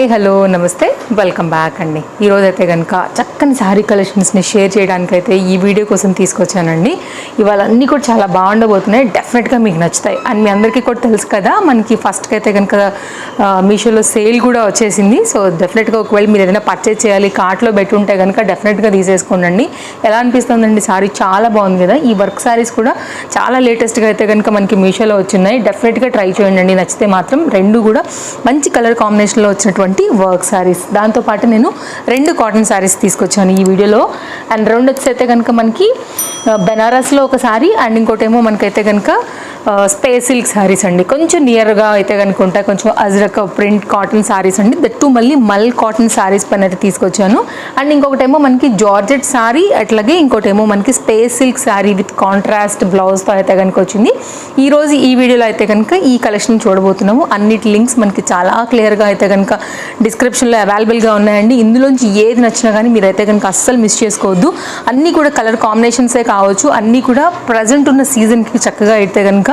Hi hello నమస్తే. Welcome back అండి. ఈరోజైతే కనుక చక్కని శారీ కలెక్షన్స్ని షేర్ చేయడానికి అయితే ఈ వీడియో కోసం తీసుకొచ్చానండి. ఇవాళ అన్నీ కూడా చాలా బాగుండబోతున్నాయి. డెఫినెట్గా మీకు నచ్చుతాయి. అండ్ మీ అందరికీ కూడా తెలుసు కదా మనకి ఫస్ట్కి అయితే కనుక మీషోలో సేల్ కూడా వచ్చేసింది. సో డెఫినెట్గా ఒకవేళ మీరు ఏదైనా పర్చేజ్ చేయాలి కార్ట్లో పెట్టి ఉంటే కనుక డెఫినెట్గా తీసేసుకోండి ఎలా అనిపిస్తుందండి? సారీ చాలా బాగుంది కదా. ఈ వర్క్ సారీస్ కూడా చాలా లేటెస్ట్గా అయితే కనుక మనకి మీషోలో వచ్చినాయి డెఫినెట్గా ట్రై చేయండి నచ్చితే మాత్రం రెండు కూడా మంచి కలర్ కాంబినేషన్లో వచ్చినటువంటి వర్క్ సారీస్ దాంతోపాటు నేను రెండు కాటన్ సారీస్ తీసుకొచ్చాను ఈ వీడియోలో. అండ్ రెండు వచ్చి అయితే కనుక మనకి బెనారస్లో ఒక శారీ అండ్ ఇంకోటేమో మనకైతే కనుక స్పేస్ సిల్క్ శారీస్ అండి. కొంచెం నియర్గా అయితే కనుక ఉంటాయి. కొంచెం అజ్రక్ ప్రింట్ కాటన్ సారీస్ అండి. దట్టు మళ్ళీ మల్ కాటన్ శారీస్ పైన అయితే తీసుకొచ్చాను. అండ్ ఇంకొకటేమో మనకి జార్జెట్ సారీ అట్లాగే ఇంకోటేమో మనకి space silk sari with contrast బ్లౌజ్తో అయితే కనుక వచ్చింది. ఈరోజు ఈ వీడియోలో అయితే కనుక ఈ కలెక్షన్ చూడబోతున్నాము. అన్నిటి లింక్స్ మనకి చాలా క్లియర్గా అయితే కనుక డిస్క్రిప్షన్లో అవైలబుల్గా ఉన్నాయండి. ఇందులోంచి ఏది నచ్చినా కానీ మీరైతే కనుక అస్సలు మిస్ చేసుకోవద్దు. అన్నీ కూడా కలర్ కాంబినేషన్సే కావచ్చు. అన్నీ కూడా ప్రజెంట్ ఉన్న సీజన్కి చక్కగా అయితే కనుక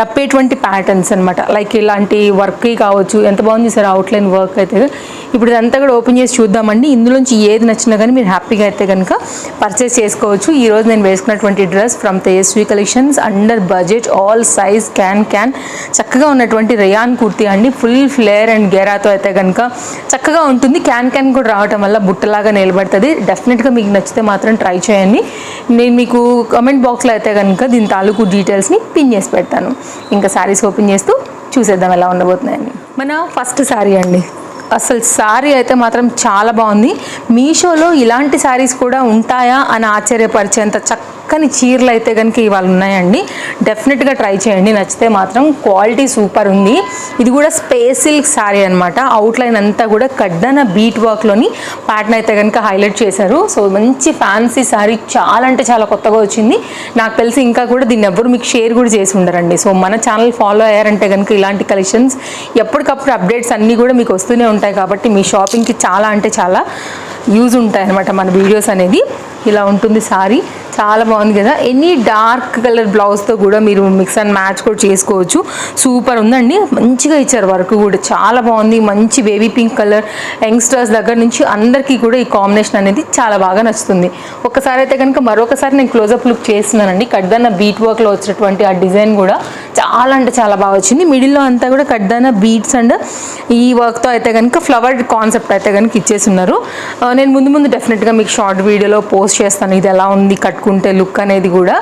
నప్పేటువంటి ప్యాటర్న్స్ అనమాట లైక్ ఇలాంటి వర్క్ కావచ్చు ఎంత బాగుంది సార్ అవుట్లైన్ వర్క్ అయితే. ఇప్పుడు ఇదంతా కూడా ఓపెన్ చేసి చూద్దామండి. ఇందులోంచి ఏది నచ్చినా కానీ మీరు హ్యాపీగా అయితే కనుక పర్చేస్ చేసుకోవచ్చు. ఈరోజు నేను వేసుకున్నటువంటి dress from Tejaswi collections under budget all size can can చక్కగా ఉన్నటువంటి రియాన్ కుర్తీ అండి. ఫుల్ ఫ్లేర్ అండ్ గెరాతో అయితే కనుక చక్కగా ఉంటుంది. క్యాన్ క్యాన్ కూడా రావటం వల్ల బుట్టలాగా నిలబడుతుంది. డెఫినెట్గా మీకు నచ్చితే మాత్రం ట్రై చేయండి. నేను మీకు కమెంట్ బాక్స్లో అయితే కనుక దీని తాలూకు డీటెయిల్స్ని పిన్ చేసి పెడతాను. ఇంకా శారీస్ ఓపెన్ చేస్తూ చూసేద్దాం ఎలా ఉండబోతున్నాయని. మన ఫస్ట్ శారీ అండి. అసలు శారీ అయితే మాత్రం చాలా బాగుంది. మీషోలో ఇలాంటి శారీస్ కూడా ఉంటాయా అని ఆశ్చర్యపరిచేంత చక్కని చీరలు అయితే కనుక ఇవాళ ఉన్నాయండి. డెఫినెట్గా ట్రై చేయండి. నచ్చితే మాత్రం క్వాలిటీ సూపర్ ఉంది. ఇది కూడా స్పేస్ సిల్క్ శారీ అనమాట అవుట్లైన్ అంతా కూడా కడ్డన బీట్ వర్క్లోని ప్యాటర్న్ అయితే కనుక హైలైట్ చేశారు. సో మంచి ఫ్యాన్సీ శారీ చాలా అంటే చాలా కొత్తగా వచ్చింది. నాకు తెలిసి ఇంకా కూడా దీన్ని ఎవ్వరు మీకు షేర్ కూడా చేసి ఉండరండి. సో మన ఛానల్ ఫాలో అయ్యారంటే కనుక ఇలాంటి కలెక్షన్స్ ఎప్పటికప్పుడు అప్డేట్స్ అన్నీ కూడా మీకు వస్తూనే ఉంటాయి కాబట్టి మీ షాపింగ్కి చాలా అంటే చాలా యూజ్ ఉంటాయి అనమాట మన వీడియోస్ అనేది. ఇలా ఉంటుంది సారీ చాలా బాగుంది కదా. ఎనీ డార్క్ కలర్ బ్లౌజ్తో కూడా మీరు మిక్స్ అండ్ మ్యాచ్ కూడా చేసుకోవచ్చు. సూపర్ ఉందండి. మంచిగా ఇచ్చారు వర్క్ కూడా. చాలా బాగుంది. మంచి బేబీ పింక్ కలర్ యంగ్స్టర్స్ దగ్గర నుంచి అందరికీ కూడా ఈ కాంబినేషన్ అనేది చాలా బాగా నచ్చుతుంది. ఒకసారి అయితే కనుక మరొకసారి నేను క్లోజప్ లుక్ చేస్తున్నానండి. కడ్దన్న బీట్ వర్క్లో వచ్చినటువంటి ఆ డిజైన్ కూడా చాలా అంటే చాలా బాగా వచ్చింది. మిడిల్లో అంతా కూడా కడ్దన్న బీట్స్ అండ్ ఈ వర్క్తో అయితే కనుక ఫ్లవర్ కాన్సెప్ట్ అయితే కనుక ఇచ్చేసి ఉన్నారు uh, నేను ముందు ముందు డెఫినెట్గా మీకు షార్ట్ వీడియోలో పోస్ట్ చేస్తాను. ఇది ఎలా ఉంది? తీసుకుంటే లుక్ అనేది కూడా.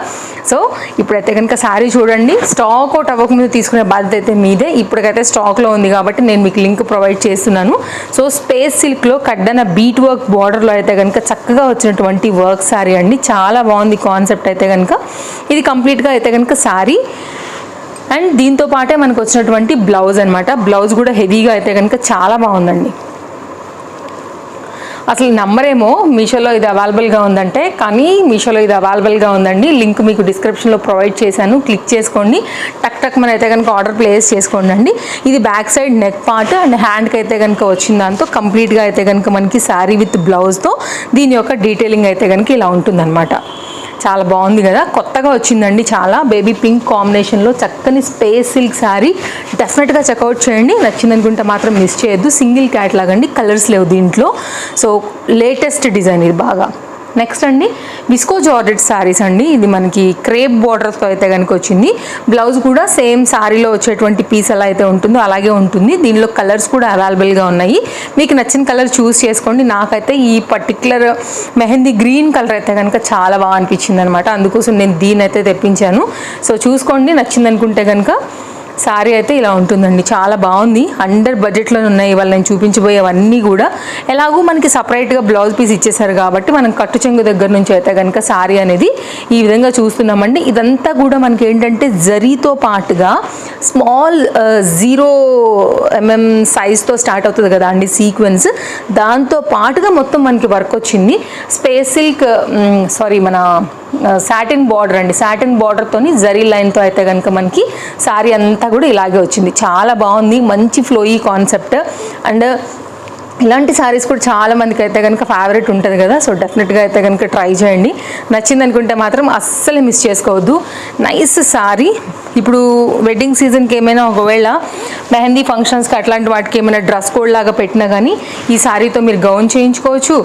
సో ఇప్పుడైతే కనుక శారీ చూడండి. స్టాక్ అవుట్ అవ్వకముందు తీసుకునే బాధ్యత అయితే మీదే. ఇప్పటికైతే స్టాక్లో ఉంది కాబట్టి నేను మీకు లింక్ ప్రొవైడ్ చేస్తున్నాను. సో స్పేస్ సిల్క్లో కడ్డన బీట్ వర్క్ బార్డర్లో అయితే కనుక చక్కగా వచ్చినటువంటి వర్క్ శారీ అండి. చాలా బాగుంది కాన్సెప్ట్ అయితే కనుక. ఇది కంప్లీట్గా అయితే కనుక శారీ అండ్ దీంతో పాటే మనకు వచ్చినటువంటి బ్లౌజ్ అనమాట బ్లౌజ్ కూడా హెవీగా అయితే కనుక చాలా బాగుందండి. అసలు నమ్మరేమో మీషోలో ఇది అవైలబుల్గా ఉందంటే కానీ మీషోలో ఇది అవైలబుల్గా ఉందండి. లింక్ మీకు డిస్క్రిప్షన్లో ప్రొవైడ్ చేశాను. క్లిక్ చేసుకోండి. టక్ టక్ మన అయితే కనుక ఆర్డర్ ప్లేస్ చేసుకోండి అండి. ఇది back side neck part and హ్యాండ్కి అయితే కనుక వచ్చిన దాంతో కంప్లీట్గా అయితే కనుక మనకి శారీ విత్ బ్లౌజ్తో దీని యొక్క డీటెయిలింగ్ అయితే కనుక ఇలా ఉంటుందన్నమాట. చాలా బాగుంది కదా. కొత్తగా వచ్చిందండి చాలా. బేబీ పింక్ కాంబినేషన్లో చక్కని స్పేస్ సిల్క్ శారీ డెఫినెట్గా చెక్అవుట్ చేయండి. నచ్చిందనుకుంటే మాత్రం మిస్ చేయొద్దు. సింగిల్ క్యాట్లాగండి కలర్స్ లేవు దీంట్లో. సో లేటెస్ట్ డిజైన్ ఇది బాగా. నెక్స్ట్ అండి విస్కో జార్జెట్ శారీస్ అండి. ఇది మనకి క్రేప్ బార్డర్తో అయితే కనుక వచ్చింది. బ్లౌజ్ కూడా సేమ్ శారీలో వచ్చేటువంటి పీస్ ఎలా అయితే ఉంటుందో అలాగే ఉంటుంది. దీనిలో కలర్స్ కూడా అవైలబుల్గా ఉన్నాయి. మీకు నచ్చిన కలర్ చూస్ చేసుకోండి. నాకైతే ఈ పర్టికులర్ మెహందీ గ్రీన్ కలర్ అయితే కనుక చాలా బాగా అనిపించింది అనమాట అందుకోసం నేను దీన్ని అయితే తెప్పించాను. సో చూసుకోండి. నచ్చింది అనుకుంటే కనుక శారీ అయితే ఇలా ఉంటుందండి. చాలా బాగుంది. అండర్ బడ్జెట్లో ఉన్నాయి. ఇవాళ నేను చూపించబోయేవన్నీ కూడా. ఎలాగో మనకి సపరేట్గా బ్లౌజ్ పీస్ ఇచ్చేసారు కాబట్టి మనం కట్టు చెంగు దగ్గర నుంచి అయితే కనుక శారీ అనేది ఈ విధంగా చూస్తున్నామండి. ఇదంతా కూడా మనకి ఏంటంటే జరీతో పాటుగా స్మాల్ జీరో ఎంఎం సైజ్తో స్టార్ట్ అవుతుంది కదా అండి సీక్వెన్స్ దాంతో పాటుగా మొత్తం మనకి వర్క్ వచ్చింది. Space um, uh, silk sari మన సాటిన్ బార్డర్ అండి. సాటిన్ బార్డర్తోని జరీ లైన్తో అయితే కనుక మనకి శారీ అంతా కూడా ఇలాగే వచ్చింది. చాలా బాగుంది. మంచి ఫ్లోయీ కాన్సెప్ట్ అండ్ ఇలాంటి శారీస్ కూడా చాలా మందికి అయితే కనుక ఫేవరెట్ ఉంటుంది కదా. సో డెఫినెట్గా అయితే కనుక ట్రై చేయండి. నచ్చింది అనుకుంటే మాత్రం అస్సలు మిస్ చేసుకోవద్దు. నైస్ శారీ ఇప్పుడు వెడ్డింగ్ సీజన్కి ఏమైనా ఒకవేళ మెహందీ ఫంక్షన్స్కి అట్లాంటి వాటికి ఏమైనా డ్రెస్ కోడ్ లాగా పెట్టినా కానీ ఈ శారీతో మీరు గౌన్ చేయించుకోవచ్చు.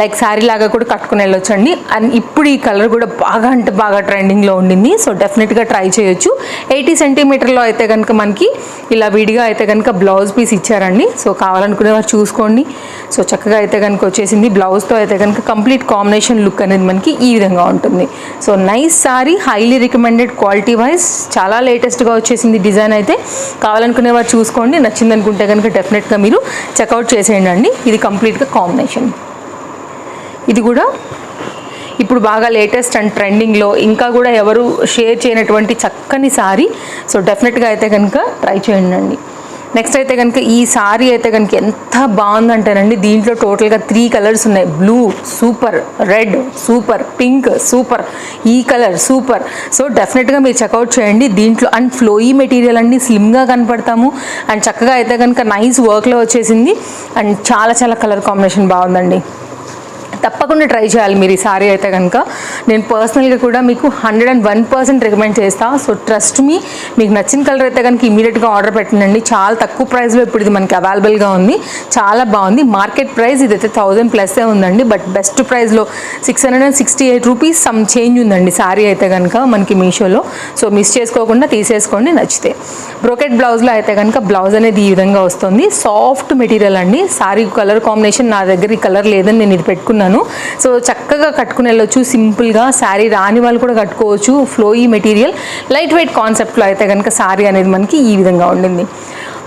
లైక్ శారీ లాగా కూడా కట్టుకుని వెళ్ళొచ్చండి. అండ్ ఇప్పుడు ఈ కలర్ కూడా బాగా అంటే బాగా ట్రెండింగ్లో ఉండింది. సో డెఫినెట్గా ట్రై చేయొచ్చు. ఎయిటీ సెంటీమీటర్లో అయితే కనుక మనకి ఇలా విడిగా అయితే కనుక బ్లౌజ్ పీస్ ఇచ్చారండి. సో కావాలనుకునే వారు చూసుకోండి సో చక్కగా అయితే కనుక వచ్చేసింది. బ్లౌజ్తో అయితే కనుక కంప్లీట్ కాంబినేషన్ లుక్ అనేది మనకి ఈ విధంగా ఉంటుంది. So nice sari highly recommended quality wise చాలా లేటెస్ట్గా వచ్చేసింది డిజైన్ అయితే. కావాలనుకునే వారు చూసుకోండి. నచ్చింది అనుకుంటే కనుక డెఫినెట్గా మీరు చెక్అవుట్ చేసేయండి అండి. ఇది కంప్లీట్గా కాంబినేషన్ ఇది కూడా ఇప్పుడు బాగా లేటెస్ట్ అండ్ ట్రెండింగ్లో ఇంకా కూడా ఎవరు షేర్ చేయనటువంటి చక్కని సారీ సో డెఫినెట్గా అయితే కనుక ట్రై చేయండి నెక్స్ట్ అయితే కనుక ఈ సారీ అయితే కనుక ఎంత బాగుందంటేనండి దీంట్లో టోటల్గా త్రీ కలర్స్ ఉన్నాయి. Blue super red super pink super ఈ కలర్ సూపర్ సో డెఫినెట్గా మీరు చెక్అవుట్ చేయండి. దీంట్లో అండ్ ఫ్లోయీ మెటీరియల్ అండి స్లిమ్గా కనపడతాము. అండ్ చక్కగా అయితే కనుక నైస్ వర్క్లో వచ్చేసింది. అండ్ చాలా చాలా కలర్ కాంబినేషన్ బాగుందండి. తప్పకుండా ట్రై చేయాలి మీరు ఈ సారీ అయితే కనుక. నేను పర్సనల్గా కూడా మీకు hundred and one percent recommend చేస్తాను సో ట్రస్ట్ మీ మీకు నచ్చిన కలర్ అయితే కనుక ఇమీడియట్గా ఆర్డర్ పెట్టండి చాలా తక్కువ ప్రైస్లో ఇప్పుడు ఇది మనకి అవైలబుల్గా ఉంది. చాలా బాగుంది. మార్కెట్ ప్రైస్ ఇదైతే థౌజండ్ ప్లస్సే ఉందండి. బట్ బెస్ట్ ప్రైస్లో six hundred and sixty eight rupees some change ఉందండి సారీ అయితే కనుక మనకి మీషోలో. సో మిస్ చేసుకోకుండా తీసేసుకోండి నచ్చితే. బ్రోకెట్ బ్లౌజ్లో అయితే కనుక బ్లౌజ్ అనేది ఈ విధంగా వస్తుంది. సాఫ్ట్ మెటీరియల్ అండి. సారీ కలర్ కాంబినేషన్ నా దగ్గర ఈ కలర్ లేదని నేను ఇది పెట్టుకున్నాను. సో చక్కగా కట్టుకుని వెళ్ళొచ్చు సింపుల్గా శారీ రాని వాళ్ళు కూడా కట్టుకోవచ్చు ఫ్లోయీ మెటీరియల్ లైట్ వెయిట్ కాన్సెప్ట్లో అయితే కనుక శారీ అనేది మనకి ఈ విధంగా ఉండింది.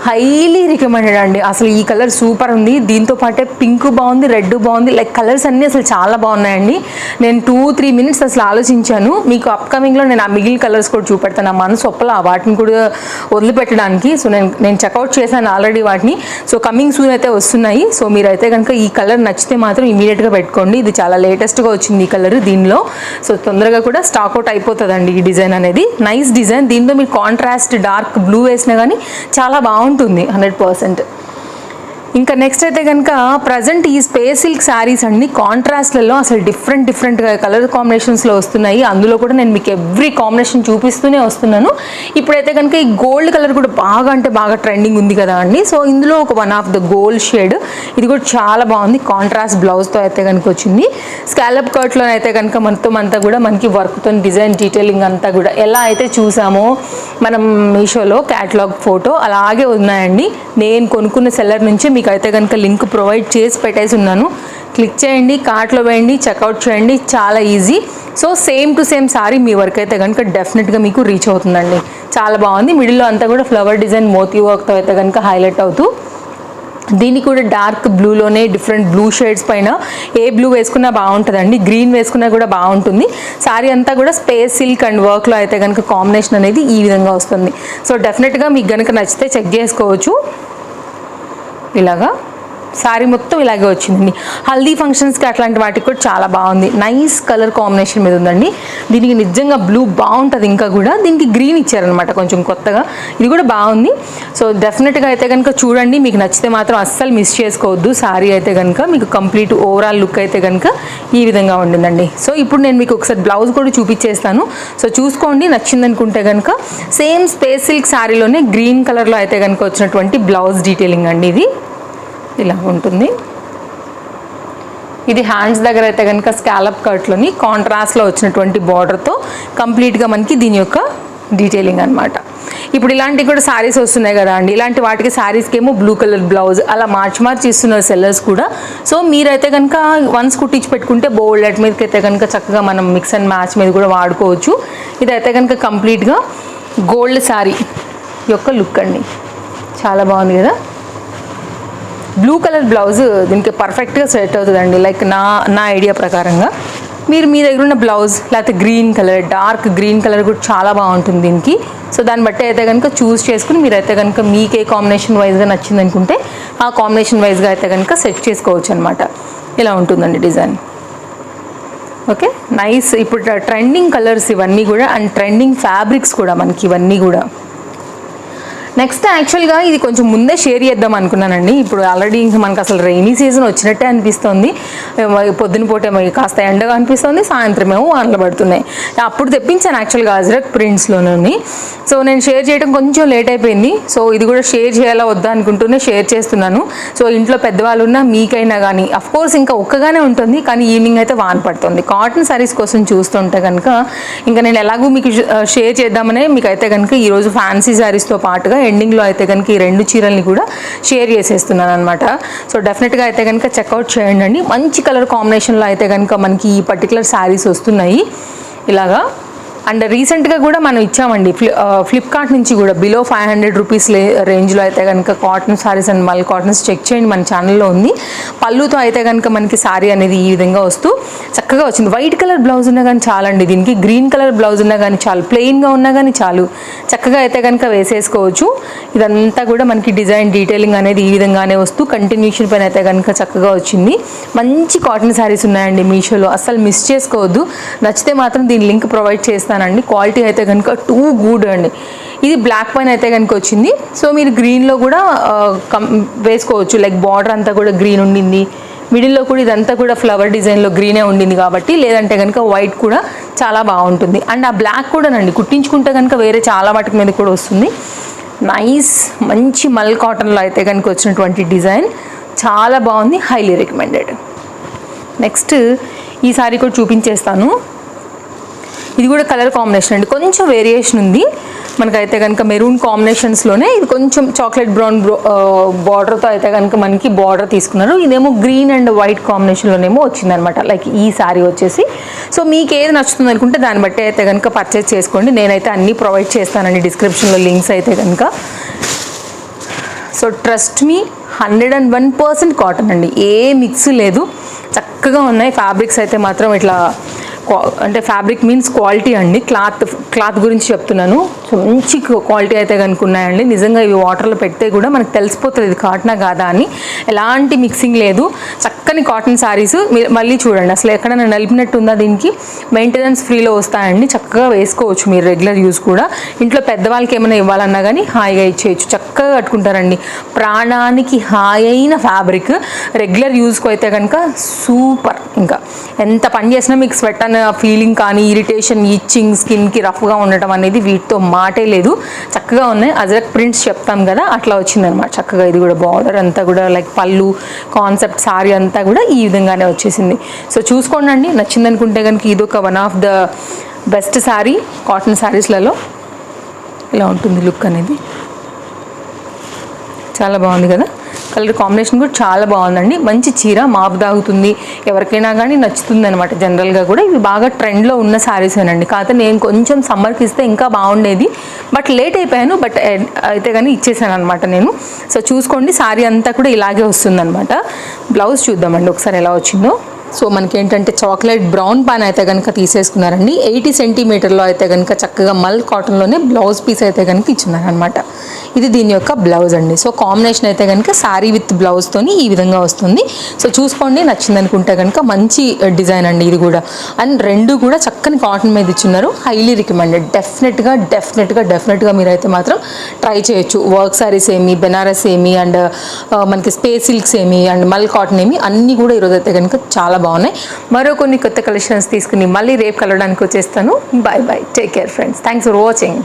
హైలీ రికమెండెడ్ అండి. అసలు ఈ కలర్ సూపర్ ఉంది. దీంతో పాటే పింక్ బాగుంది రెడ్ బాగుంది. లైక్ కలర్స్ అన్నీ అసలు చాలా బాగున్నాయండి. నేను టూ త్రీ మినిట్స్ అసలు ఆలోచించాను. మీకు అప్కమింగ్లో నేను ఆ మిగిలిన కలర్స్ కూడా చూపెడతాను. నా మనసు వాటిని కూడా వదిలిపెట్టడానికి. సో నేను నేను చెక్అవుట్ చేశాను ఆల్రెడీ వాటిని. సో కమింగ్ సూన్ అయితే వస్తున్నాయి. సో మీరైతే కనుక ఈ కలర్ నచ్చితే మాత్రం ఇమీడియట్గా పెట్టుకోండి. ఇది చాలా లేటెస్ట్గా వచ్చింది ఈ కలర్ దీనిలో. సో తొందరగా కూడా స్టాక్ అవుట్ అయిపోతుందండి ఈ డిజైన్ అనేది. Nice design. దీంతో మీరు కాంట్రాస్ట్ డార్క్ బ్లూ వేసినా కానీ చాలా బాగుంటుంది. హండ్రెడ్ పర్సెంట్ ఇంకా నెక్స్ట్ అయితే కనుక ప్రజెంట్ ఈ స్పేస్ సిల్క్ శారీస్ అన్ని కాంట్రాస్ట్లలో అసలు డిఫరెంట్ డిఫరెంట్ కలర్ కాంబినేషన్స్లో వస్తున్నాయి. అందులో కూడా నేను మీకు ఎవ్రీ కాంబినేషన్ చూపిస్తూనే వస్తున్నాను. ఇప్పుడైతే కనుక ఈ గోల్డ్ కలర్ కూడా బాగా అంటే బాగా ట్రెండింగ్ ఉంది కదా అండి. సో ఇందులో ఒక one of the gold shade ఇది కూడా చాలా బాగుంది. కాంట్రాస్ట్ బ్లౌజ్తో అయితే కనుక వచ్చింది. స్కాలప్ కర్ట్లో అయితే కనుక మొత్తం అంతా కూడా మనకి వర్క్తో డిజైన్ డీటెయిలింగ్ అంతా కూడా ఎలా అయితే చూసామో మనం మీషోలో క్యాటలాగ్ ఫోటో అలాగే ఉన్నాయండి. నేను కొనుక్కున్న సెల్లర్ నుంచి మీకు అయితే కనుక లింక్ ప్రొవైడ్ చేసి పెట్టేసి ఉన్నాను. క్లిక్ చేయండి కార్ట్లో వేయండి చెక్అవుట్ చేయండి చాలా easy. So same to same sari me work అయితే కనుక డెఫినెట్గా మీకు రీచ్ అవుతుందండి. చాలా బాగుంది. మిడిల్లో అంతా కూడా ఫ్లవర్ డిజైన్ మోతీ వర్క్తో అయితే కనుక హైలైట్ అవుతూ. దీనికి కూడా డార్క్ బ్లూలోనే డిఫరెంట్ బ్లూ షేడ్స్ పైన ఏ బ్లూ వేసుకున్నా బాగుంటుందండి. గ్రీన్ వేసుకున్నా కూడా బాగుంటుంది. సారీ అంతా కూడా స్పేస్ సిల్క్ అండ్ వర్క్లో అయితే కనుక కాంబినేషన్ అనేది ఈ విధంగా వస్తుంది. సో డెఫినెట్గా మీకు కనుక నచ్చితే చెక్ చేసుకోవచ్చు. ఇలాగా శారీ మొత్తం ఇలాగే వచ్చిందండి. హల్దీ ఫంక్షన్స్కి అట్లాంటి వాటికి కూడా చాలా బాగుంది. నైస్ కలర్ కాంబినేషన్ మీద ఉందండి. దీనికి నిజంగా బ్లూ బాగుంటుంది ఇంకా కూడా. దీనికి గ్రీన్ ఇచ్చారనమాట కొంచెం కొత్తగా. ఇది కూడా బాగుంది. సో డెఫినెట్గా అయితే కనుక చూడండి. మీకు నచ్చితే మాత్రం అస్సలు మిస్ చేసుకోవద్దు. శారీ అయితే కనుక మీకు కంప్లీట్ ఓవరాల్ లుక్ అయితే కనుక ఈ విధంగా ఉండిందండి సో ఇప్పుడు నేను మీకు ఒకసారి బ్లౌజ్ కూడా చూపించేస్తాను సో చూసుకోండి. నచ్చిందనుకుంటే కనుక సేమ్ స్పేస్ సిల్క్ శారీలోనే గ్రీన్ కలర్లో అయితే కనుక వచ్చినటువంటి బ్లౌజ్ డీటెయిలింగ్ అండి ఇది. ఇలా ఉంటుంది. ఇది హ్యాండ్స్ దగ్గర అయితే కనుక స్కాలప్ కట్లోని కాంట్రాస్ట్లో వచ్చినటువంటి బార్డర్తో కంప్లీట్గా మనకి దీని యొక్క డీటెయిలింగ్ అనమాట ఇప్పుడు ఇలాంటివి కూడా శారీస్ వస్తున్నాయి కదా అండి. ఇలాంటి వాటికి శారీస్కి ఏమో బ్లూ కలర్ బ్లౌజ్ అలా మార్చి మార్చి ఇస్తున్నారు సెల్లర్స్ కూడా. సో మీరైతే కనుక వన్స్ కుట్టించి పెట్టుకుంటే బోల్డ్ అట్ మీదకి అయితే కనుక చక్కగా మనం మిక్స్ అండ్ మ్యాచ్ మీద కూడా వాడుకోవచ్చు. ఇదైతే కనుక కంప్లీట్గా గోల్డ్ శారీ యొక్క లుక్ అండి. చాలా బాగుంది కదా? బ్లూ కలర్ బ్లౌజ్ దీనికి పర్ఫెక్ట్గా సెట్ అవుతుందండి. లైక్ నా నా ఐడియా ప్రకారంగా. మీరు మీ దగ్గర ఉన్న బ్లౌజ్ లేకపోతే green colour dark green colour కూడా చాలా బాగుంటుంది దీనికి. సో దాన్ని బట్టి అయితే కనుక చూస్ చేసుకుని మీరు అయితే కనుక మీకే కాంబినేషన్ వైజ్గా నచ్చింది అనుకుంటే ఆ కాంబినేషన్ వైజ్గా అయితే కనుక సెట్ చేసుకోవచ్చు అనమాట ఇలా ఉంటుందండి డిజైన్ ఓకే నైస్ ఇప్పుడు ట్రెండింగ్ కలర్స్ ఇవన్నీ కూడా అండ్ ట్రెండింగ్ ఫ్యాబ్రిక్స్ కూడా మనకి ఇవన్నీ కూడా. నెక్స్ట్ యాక్చువల్గా ఇది కొంచెం ముందే షేర్ చేద్దాం అనుకున్నానండి. ఇప్పుడు ఆల్రెడీ ఇంకా మనకు అసలు రైనీ సీజన్ వచ్చినట్టే అనిపిస్తుంది. పొద్దున పూట కాస్త ఎండగా అనిపిస్తుంది సాయంత్రం ఏమో వానలు పడుతున్నాయి. అప్పుడు తెప్పించాను యాక్చువల్గా అజ్రక్ ప్రింట్స్లోని సో నేను షేర్ చేయడం కొంచెం లేట్ అయిపోయింది. సో ఇది కూడా షేర్ చేయాలా వద్దా అనుకుంటూనే షేర్ చేస్తున్నాను. సో ఇంట్లో పెద్దవాళ్ళు ఉన్నా మీకైనా కానీ అఫ్ కోర్స్ ఇంకా ఒక్కగానే ఉంటుంది కానీ ఈవినింగ్ అయితే వాన పడుతుంది. కాటన్ సారీస్ కోసం చూస్తుంటే కనుక ఇంకా నేను ఎలాగూ మీకు షేర్ చేద్దామనే మీకు అయితే కనుక ఈరోజు ఫ్యాన్సీ శారీస్తో పాటుగా ఎండింగ్లో అయితే కనుక ఈ రెండు చీరల్ని కూడా షేర్ చేసేస్తున్నాను అనమాట సో డెఫినెట్గా అయితే కనుక చెక్అవుట్ చేయండి మంచి కలర్ కాంబినేషన్లో అయితే కనుక మనకి ఈ పర్టికులర్ శారీస్ వస్తున్నాయి. ఇలాగా. అండ్ రీసెంట్గా కూడా మనం ఇచ్చామండి. ఫ్లి ఫ్లిప్కార్ట్ నుంచి కూడా బిలో ఫైవ్ హండ్రెడ్ రూపీస్ లే రేంజ్లో అయితే కనుక cotton saris and mul cottons check చేయండి మన ఛానల్లో ఉంది. పళ్ళుతో అయితే కనుక మనకి సారీ అనేది ఈ విధంగా వస్తూ చక్కగా వచ్చింది. వైట్ కలర్ బ్లౌజ్ ఉన్నా కానీ చాలండి దీనికి. గ్రీన్ కలర్ బ్లౌజ్ ఉన్నా కానీ చాలు. ప్లెయిన్గా ఉన్నా కానీ చాలు. చక్కగా అయితే కనుక వేసేసుకోవచ్చు. ఇదంతా కూడా మనకి డిజైన్ డీటెయిలింగ్ అనేది ఈ విధంగానే వస్తూ కంటిన్యూషన్ పైన అయితే కనుక చక్కగా వచ్చింది. మంచి కాటన్ శారీస్ ఉన్నాయండి మీషోలో. అస్సలు మిస్ చేసుకోవద్దు. నచ్చితే మాత్రం దీని లింక్ ప్రొవైడ్ చేస్తాను. చేస్తానండి క్వాలిటీ అయితే కనుక టూ గుడ్ అండి. ఇది బ్లాక్ పైన అయితే కనుక వచ్చింది. సో మీరు గ్రీన్లో కూడా కం వేసుకోవచ్చు. లైక్ బార్డర్ అంతా కూడా గ్రీన్ ఉండింది. మిడిల్లో కూడా ఇదంతా కూడా ఫ్లవర్ డిజైన్లో గ్రీనే ఉండింది కాబట్టి లేదంటే కనుక వైట్ కూడా చాలా బాగుంటుంది. అండ్ ఆ బ్లాక్ కూడానండి కుట్టించుకుంటే కనుక వేరే చాలా వాటి మీద కూడా వస్తుంది. నైస్ మంచి మల్ కాటన్లో అయితే కనుక వచ్చినటువంటి డిజైన్ చాలా బాగుంది హైలీ రికమెండెడ్ నెక్స్ట్ ఈ సారీ కూడా చూపించేస్తాను. ఇది కూడా కలర్ కాంబినేషన్ అండి. కొంచెం వేరియేషన్ ఉంది. మనకైతే కనుక మెరూన్ కాంబినేషన్స్లోనే ఇది కొంచెం చాక్లెట్ బ్రౌన్ బార్డర్తో అయితే కనుక మనకి బార్డర్ తీసుకున్నారు. ఇదేమో గ్రీన్ అండ్ వైట్ కాంబినేషన్లోనేమో వచ్చిందనమాట లైక్ ఈ సారీ వచ్చేసి. సో మీకు ఏది నచ్చుతుంది అనుకుంటే దాన్ని బట్టి అయితే కనుక పర్చేస్ చేసుకోండి. నేనైతే అన్నీ ప్రొవైడ్ చేస్తానండి. డిస్క్రిప్షన్లో లింక్స్ అయితే కనుక so trust me hundred and one percent cotton అండి. ఏ మిక్స్ లేదు. చక్కగా ఉన్నాయి. ఫ్యాబ్రిక్స్ అయితే మాత్రం ఇట్లా అంటే ఫ్యాబ్రిక్ మీన్స్ క్వాలిటీ అండి. క్లాత్ క్లాత్ గురించి చెప్తున్నాను. మంచి క్వాలిటీ అయితే కనుక ఉన్నాయండి. నిజంగా ఇవి వాటర్లో పెడితే కూడా మనకు తెలిసిపోతుంది. ఇది కాటనా కాదా అని ఎలాంటి మిక్సింగ్ లేదు. చక్కని కాటన్ శారీస్ మీరు మళ్ళీ చూడండి. అసలు ఎక్కడైనా నలిపినట్టు ఉందా దీనికి? మెయింటెనెన్స్ ఫ్రీలో వస్తాయండి. చక్కగా వేసుకోవచ్చు మీరు రెగ్యులర్ యూస్ కూడా. ఇంట్లో పెద్దవాళ్ళకి ఏమైనా ఇవ్వాలన్నా కానీ హాయిగా ఇచ్చేయచ్చు. చక్కగా కట్టుకుంటారండి. ప్రాణానికి హాయి అయిన ఫ్యాబ్రిక్ రెగ్యులర్ యూస్కి అయితే కనుక సూపర్ ఇంకా ఎంత పని చేసినా మీకు స్వెట్ అన్న ఫీలింగ్ కానీ ఇరిటేషన్ ఇచ్చింగ్ స్కిన్కి రఫ్గా ఉండటం అనేది వీటితో మాటే లేదు. చక్కగా ఉన్నాయి. అజరక్ ప్రింట్స్ చెప్తాం కదా అట్లా వచ్చిందనమాట చక్కగా ఇది కూడా బార్డర్ అంతా కూడా లైక్ పళ్ళు కాన్సెప్ట్ సారీ అంతా కూడా ఈ విధంగానే వచ్చేసింది. సో చూసుకోండి అండి. నచ్చింది అనుకుంటే కనుక ఇది ఒక one of the best sari cotton శారీస్లలో ఇలా ఉంటుంది లుక్ అనేది? చాలా బాగుంది కదా? కలర్ కాంబినేషన్ కూడా చాలా బాగుందండి. మంచి చీర మాపు దాగుతుంది. ఎవరికైనా కానీ నచ్చుతుంది అనమాట జనరల్గా కూడా. ఇవి బాగా ట్రెండ్లో ఉన్న శారీస్ అండి కాకపోతే నేను కొంచెం సమ్మర్కి ఇస్తే ఇంకా బాగుండేది. బట్ లేట్ అయిపోయాను. బట్ అయితే కానీ ఇచ్చేసాను అనమాట నేను. సో చూసుకోండి. శారీ అంతా కూడా ఇలాగే వస్తుందన్నమాట. బ్లౌజ్ చూద్దామండి. ఒకసారి ఎలా వచ్చిందో. సో మనకి ఏంటంటే చాక్లెట్ బ్రౌన్ పాన్ అయితే కనుక తీసేసుకున్నారండి. ఎయిటీ సెంటీమీటర్లో అయితే కనుక చక్కగా మల్ కాటన్లోనే బ్లౌజ్ పీస్ అయితే కనుక ఇచ్చున్నారనమాట ఇది దీని యొక్క బ్లౌజ్ అండి. సో కాంబినేషన్ అయితే కనుక శారీ విత్ బ్లౌజ్తోని ఈ విధంగా వస్తుంది. సో చూసుకోండి నచ్చింది అనుకుంటే కనుక మంచి డిజైన్ అండి ఇది కూడా. అండ్ రెండు కూడా చక్కని కాటన్ మీద ఇచ్చున్నారు. Highly recommended. డెఫినెట్గా డెఫినెట్గా డెఫినెట్గా మీరైతే మాత్రం ట్రై చేయొచ్చు. వర్క్ శారీస్ ఏమి బెనారస్ ఏమి అండ్ మనకి స్పేస్ సిల్క్స్ ఏమి అండ్ మల్ కాటన్ ఏమి అన్నీ కూడా ఈరోజు అయితే కనుక చాలా బాగున్నాయి. మరో కొన్ని కొత్త కలెక్షన్స్ తీసుకుని మళ్ళీ రేపు కలవడానికి వచ్చేస్తాను. Bye bye take care friends thanks for watching